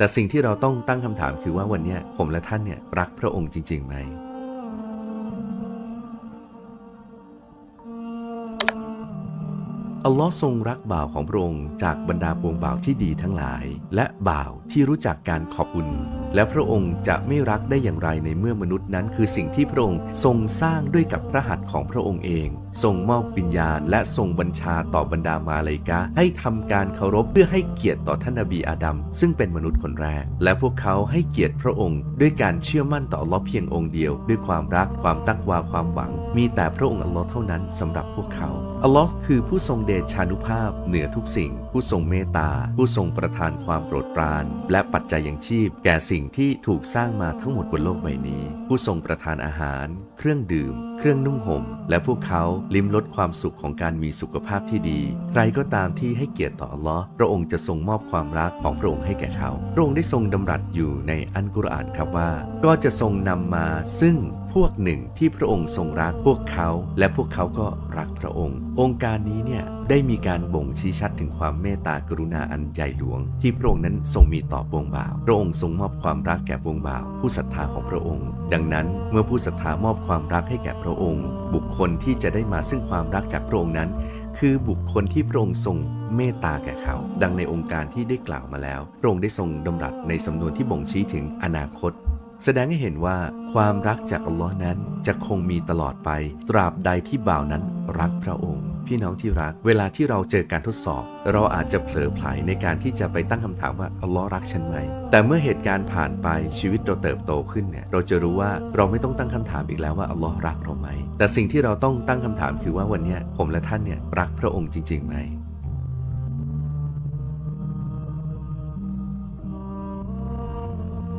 แต่สิ่งที่เราต้องตั้งคำถามคือว่าวันนี้ผมและท่านเนี่ยรักพระองค์จริงๆไหม อัลลอฮ์ทรงรักบ่าวของพระองค์จากบรรดาปวงบ่าวที่ดีทั้งหลาย และบ่าวที่รู้จักการขอบคุณ และพระองค์จะไม่รักได้อย่างไรในเมื่อมนุษย์นั้น คือสิ่งที่พระองค์ทรงสร้างด้วยกับพระหัตถ์ของพระองค์เองทรงมอบวิญญาณ และทรงบัญชาต่อบรรดามาเลกะให้ทำการเคารพเพื่อให้เกียรติต่อท่านนบีอาดัมซึ่งเป็นมนุษย์คนแรก และพวกเขาให้เกียรติพระองค์ ด้วยการเชื่อมั่นต่ออัลลอฮ์เพียงองค์เดียว ด้วยความรักความตักวาความหวัง มีแต่พระองค์อัลลอฮ์เท่านั้นสำหรับพวกเขาอัลลอฮ์คือผู้ทรงเดชานุภาพ เหนือทุกสิ่ง ผู้ทรงเมตตา ผู้ทรงประทานความโปรดปราน และปัจจัยยังชีพ แก่สิ่งที่ถูกสร้างมาทั้งหมดบนโลกใบนี้ ผู้ทรงประทานอาหาร เครื่องดื่ม เครื่องนุ่งห่ม และพวกเขาลิ้มรสความสุขของการมีสุขภาพที่ดี ใครก็ตามที่ให้เกียรติต่ออัลลอฮ์พระองค์จะทรงมอบความรักของพระองค์ให้แก่เขา พระองค์ได้ทรงดำรัสอยู่ในอันกุรอานครับว่า ก็จะทรงนำมาซึ่งพวกหนึ่งที่พระองค์ทรงรักพวกเขา และพวกเขาก็รักพระองค์ องค์การนี้เนี่ยได้มีการบ่งชี้ชัดถึงความเมตตากรุณาอันใหญ่หลวง ที่พระองค์นั้นทรงมีต่อวงบ่าว พระองค์ทรงมอบความรักแก่วงบ่าว ผู้ศรัทธาของพระองค์ ดังนั้นเมื่อผู้ศรัทธามอบความรักให้แก่พระองค์ บุคคลที่จะได้มาซึ่งความรักจากพระองค์นั้น คือบุคคลที่พระองค์ทรงเมตตาแก่เขา ดังในองค์การที่ได้กล่าวมาแล้ว พระองค์ได้ทรงดำรัสในสำนวนที่บ่งชี้ถึงอนาคต แสดงให้เห็นว่าความรักจากอัลลอฮ์นั้นจะคงมีตลอดไป ตราบใดที่บ่าวนั้นรักพระองค์ พี่น้องที่รัก เวลาที่เราเจอการทดสอบ เราอาจจะเผลอไผลในการที่จะไปตั้งคำถามว่าอัลลอฮ์รักฉันไหม แต่เมื่อเหตุการณ์ผ่านไปชีวิตเราเติบโตขึ้นเนี่ยเราจะรู้ว่าเราไม่ต้องตั้งคำถามอีกแล้วว่าอัลลอฮ์รักเราไหม แต่สิ่งที่เราต้องตั้งคำถามคือว่าวันนี้ผมและท่านเนี่ยรักพระองค์จริงๆไหม